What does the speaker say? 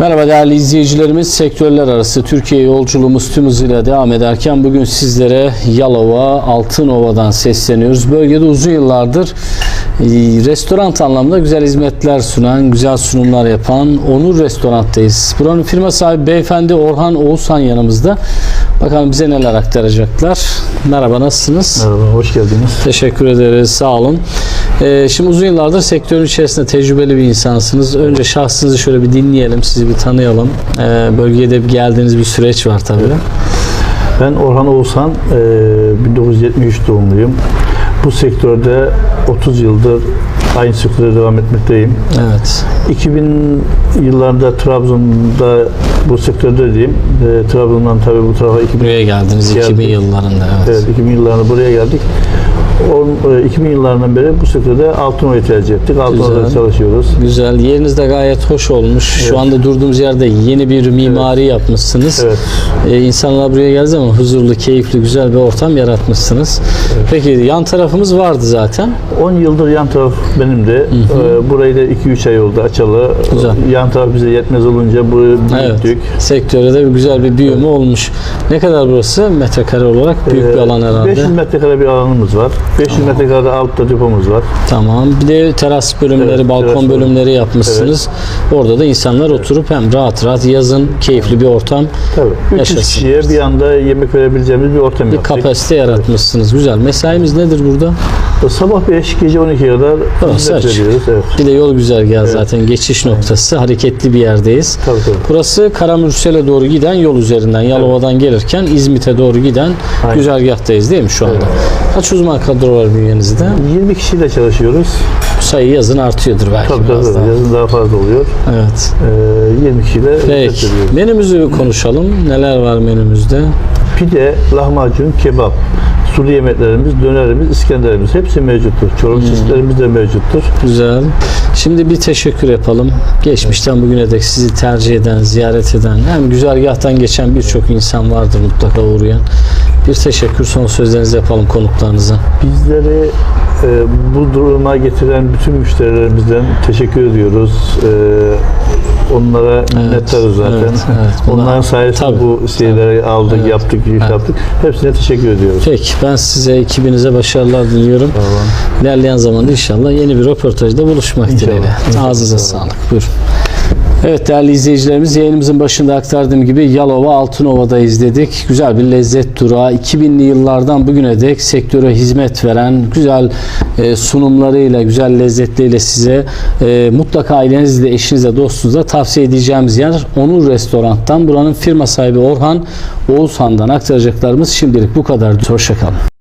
Merhaba değerli izleyicilerimiz. Sektörler arası Türkiye yolculuğumuz tüm hızıyla devam ederken bugün sizlere Yalova, Altınova'dan sesleniyoruz. Bölgede uzun yıllardır e, restoran anlamda güzel hizmetler sunan, güzel sunumlar yapan Onur Restorant'tayız. Buranın firma sahibi beyefendi Orhan Oğuzhan yanımızda. Bakalım bize neler aktaracaklar. Merhaba nasılsınız? Merhaba, hoş geldiniz. Teşekkür ederiz. Sağ olun. Ee, şimdi uzun yıllardır sektörün içerisinde tecrübeli bir insansınız. Önce şahsınızı şöyle bir dinleyelim, sizi bir tanıyalım. Ee, bölgeye de bir geldiğiniz bir süreç var tabii. Ben Orhan Oğuzhan, eee, 1973 doğumluyum. Bu sektörde 30 yıldır aynı sektörde devam etmekteyim. Evet. 2000 yıllarda Trabzon'da bu sektörde diyeyim. Eee, Trabzon'dan tabii bu tarafa 2000, Buraya geldiniz Geldik. 2000 yıllarında. Evet. evet, 2000 yıllarında buraya geldik. On, eee, 2000 yıllarından beri bu sektörde Altınova'yı tercih ettik. Altınova'da Güzel. çalışıyoruz. Güzel. Yeriniz de gayet hoş olmuş. Şu anda durduğumuz yerde yeni bir mimari yapmışsınız. Evet. Ee, insanlar buraya geldiği zaman huzurlu, keyifli, güzel bir ortam yaratmışsınız. Peki yan tarafımız vardı zaten. 10 yıldır yan taraf benim de. Eee, burayı da 2-3 ay oldu açalı. Güzel. Yan taraf bize yetmez olunca bu Evet. büyüttük. Sektörde de bir güzel bir büyüme olmuş. Ne kadar burası? Metrekare olarak büyük bir Ee, alan herhalde. 500 metrekare bir alanımız var. 500 metrekare altta depomuz var. Tamam. Bir de teras bölümleri, Evet, balkon teras bölümleri yapmışsınız. Orada da insanlar oturup hem rahat rahat yazın keyifli bir ortam, Tabii. 300 Yaşasın. kişiye bir anda yemek verebileceğimiz bir ortam bir yaptık. kapasite yaratmışsınız. Güzel. Mesaimiz nedir burada? Sabah 5, gece 12'ye kadar Burası hizmet veriyoruz. Evet. Bir de yol güzergahı zaten geçiş noktası. Hareketli bir yerdeyiz. Tabii tabii. Burası Karamürsel'e doğru giden yol üzerinden Yalova'dan gelirken İzmit'e doğru giden Aynen. güzergahtayız değil mi şu anda? Kaç uzman kadro var bünyenizde? 20 kişiyle çalışıyoruz. Bu sayı yazın artıyordur belki Tabii biraz tabii. daha. Yazın daha fazla oluyor. Evet. Ee, 20 kişiyle Peki. Menümüzü konuşalım. Neler var menümüzde? Pide, lahmacun, kebap, sulu yemeklerimiz, dönerimiz, İskenderimiz hepsi mevcuttur. Hmm. Çorum çeşitlerimiz de mevcuttur. Güzel. Şimdi bir teşekkür yapalım. Geçmişten bugüne dek sizi tercih eden, ziyaret eden, hem güzergahtan geçen birçok insan vardır mutlaka uğrayan. Bir teşekkür son sözlerinizi yapalım konuklarınıza. Bizleri e, bu duruma getiren bütün müşterilerimizden teşekkür ediyoruz. E, onlara minnettarız zaten. evet, evet. Buna- Onların sayesinde Tabii, bu şeyleri aldık, Evet, yaptık, iş evet. yaptık. Hepsine teşekkür ediyoruz. Peki ben size ekibinize başarılar diliyorum. Tamam. İlerleyen zamanda inşallah yeni bir röportajda buluşmak dileğiyle. Ağzınıza sağlık. Buyurun. Evet değerli izleyicilerimiz yayınımızın başında aktardığım gibi Yalova Altınova'da izledik. Güzel bir lezzet durağı. 2000'li yıllardan bugüne dek sektöre hizmet veren güzel e, sunumlarıyla, güzel lezzetleriyle size e, mutlaka ailenizle, eşinizle, dostunuza tavsiye edeceğimiz yer Onur Restorant'tan. Buranın firma sahibi Orhan Oğuzhan'dan aktaracaklarımız şimdilik bu kadar. Hoşçakalın.